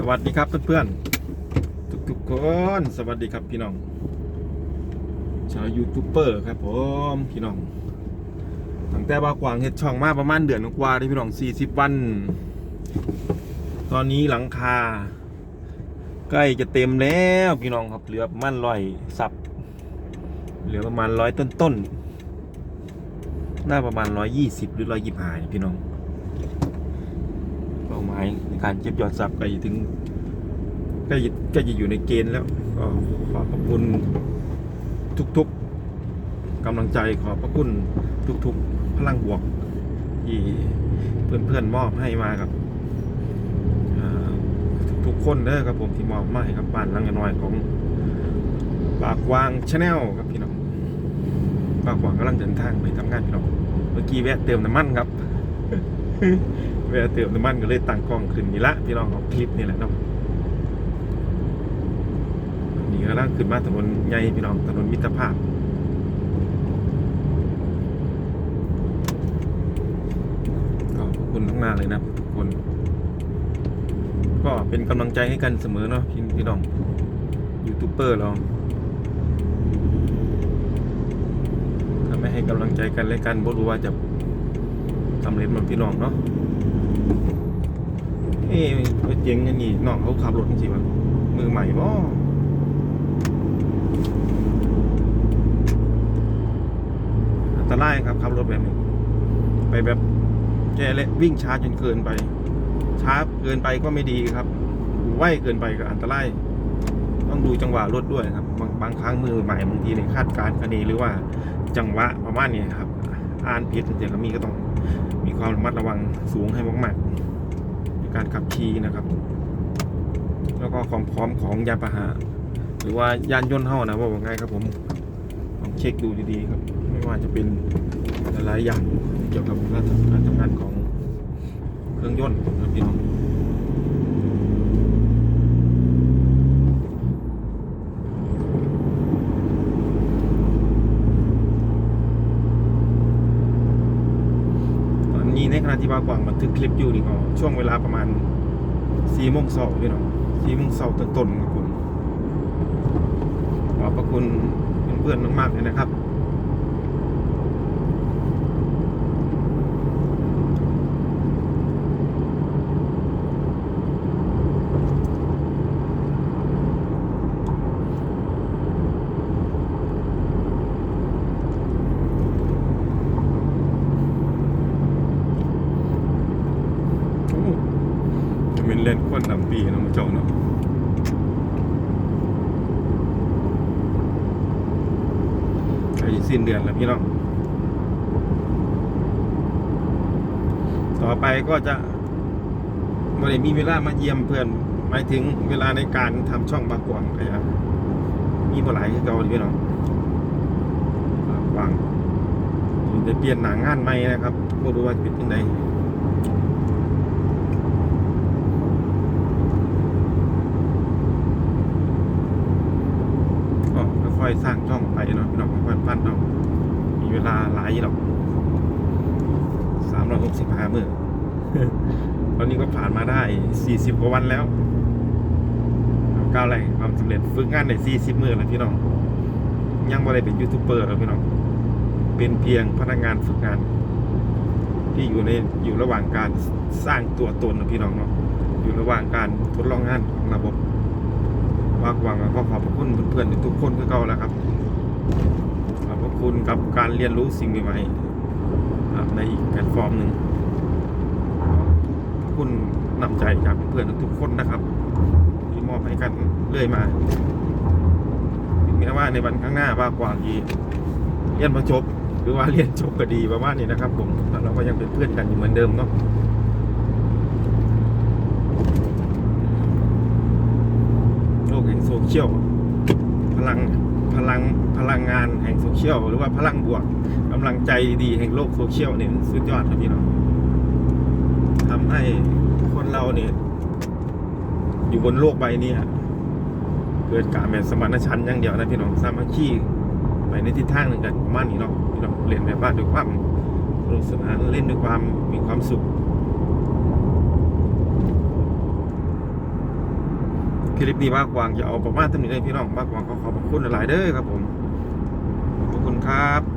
สวัสดีครับเพื่อนๆทุกๆคนสวัสดีครับพี่น้อง ชาวยูทูบเบอร์ครับผมพี่น้องตั้งแต่บากวางเฮ็ดช่องมาประมาณเดือนกว่าที่พี่น้อง40วัน ตอนนี้หลังคา ใกล้จะเต็มแล้วพี่น้องครับเหลือประมาณร้อยสับเหลือประมาณร้อยต้นๆน่าประมาณร้อยยี่สิบหรือร้อยยี่สิบห้าพี่น้อง ป้าหมายในการเก็บยอดทรัพย์ใกล้ถึงใกล้จะใกล้จะอยู่ในเกณฑ์แล้วก็ขอบพระคุณทุกๆกำลังใจขอบพระคุณทุกๆ พลังบวกที่เพื่อนๆมอบให้มากับทุกๆคนเด้อครับผมที่มอบมาให้กับบ้านลังน้อยของปากวางชาแนลครับพี่น้องปากวางกำลังเดินทางไปทำงานพี่น้องเมื่อกี้แวะเติมน้ำมันครับ เวลาเติมน้ำมันก็เลยตั้งกล้องขึ้นนี่ละพี่น้องเอาคลิปนี่แหละเนาะนี่ก็ล่างขึ้นมาถนนใหญ่พี่น้องถนนมิตรภาพขอบคุณทั้งนาเลยนะทุกคน ก็เป็นกำลังใจให้กันเสมอเนาะพี่พี่น้องยูทูบเบอร์เราถ้าไม่ให้กำลังใจกันและกันบ่รู้ว่าจะสำเร็จเหมันพี่น้องเนาะ เอ๊ะเจ๋งอันนี้น้องเขาขับรถจริงๆวะมือใหม่บ่อันตรายครับขับรถแบบนี้ ไปแบบแกเละวิ่งช้าจนเกินไป ช้าเกินไปก็ไม่ดีครับไวเกินไปก็อันตรายต้องดูจังหวะรถด้วยครับ บางบางครั้งมือใหม่บางทีในยคาดการณ์คะเนหรือว่าจังหวะประมาณนี้ครับ อ่านผิดเดี๋ยวก็มีก็ต้อง มีความระมัดระวังสูงให้มากๆในการขับขี่นะครับ แล้วก็ความพร้อมของยานพาหะหรือว่ายานยนต์เท่านะว่าว่าไงครับผมลองเช็คดูดีๆครับ ไม่ว่าจะเป็นหลายๆอย่างเกี่ยวกับการทำการทำงานของเครื่องยนต์นะครับพี่น้องตอนนี้ ในขณะที่บาวกว่างบันทึกคลิปอยู่นี่ก็ช่วงเวลาประมาณสี่โมงเช้าพี่น้องสี่โมงเช้าต้นๆครับผมขอบพระคุณเพื่อนๆมากๆเลยนะครับ โอ้จะ เป็นเล่นคนลำปีนะมาเจ้าเนาะใกล้สิ้นเดือนแล้วพี่น้อง ต่อไปก็จะไม่ได้มีเวลามาเยี่ยมเพื่อนหมายถึงเวลาในการทำช่องบากวางก็ยังมีบ่หลายคือเก่าเลยพี่น้องบากวางจะเปลี่ยนหนังงานใหม่นะครับไม่รู้ว่าจะเป็นยังไง ก็ค่ อยๆสร้างช่องไปเนาะพี่น้องค่อยๆปั้นเนาะมีเวลาหลายหรอกสามร้อยหกสิบห้ามื่อตอนนี้ก็ผ่านมาได้สี่สิบกว่าวันแล้วก้าวแรกความสำเร็จฝึกงานได้สี่สิบมื่อแล้วพี่น้องยังไม่ได้เป็นยูทูบเบอร์แล้วพี่น้องเป็นเพียงพนักงานฝึกงานที่อยู่ในอยู่ระหว่างการสร้างตัวตนนะพี่น้องเนาะอยู่ระหว่างการทดลองงานของระบบ วากวางก็ขอบพระคุณเพื่อนๆทุกคนคือเก่าแล้วครับขอบพระคุณกับการเรียนรู้สิ่งใหม่ๆในอีกแพลตฟอร์มหนึ่งขอบคุณนำใจจากเพื่อนทุกคนนะครับ ที่มอบให้กันเรื่อยมาถึงแม้ว่าในวันข้างหน้าว่ากว่างีเรียนมาจบ หรือว่าเรียนจบก็ดีประมาณนี้นะครับ ผมเราก็ยังเป็นเพื่อนกันอยู่เหมือนเดิมเนาะ โลกแห่งโซ เชียลพลังพลังพลังงานแห่งโซเชียลหรือว่าพลังบวกกำลังใจดีแห่งโลกโซเชียลเนี่ยสุดยอดครับพี่น้องทำให้คนเราเนี่ยอยู่บนโลกใบนี้เกิดการแบบสมานฉันอย่างเดียวนะพี่น้องสามัคคีไปในทิศทางหนึ่งกันประมาณนี้เนาะพี่น้องเล่นแบบว่าด้วยความสนุกสนานเล่นด้วยความมีความสุข คลิปนี้มากกวางจะเอาประมาณเท่านี้เลยพี่น้องมากกวางขอขอบคุณหลายเด้อครับผมขอบคุณครับ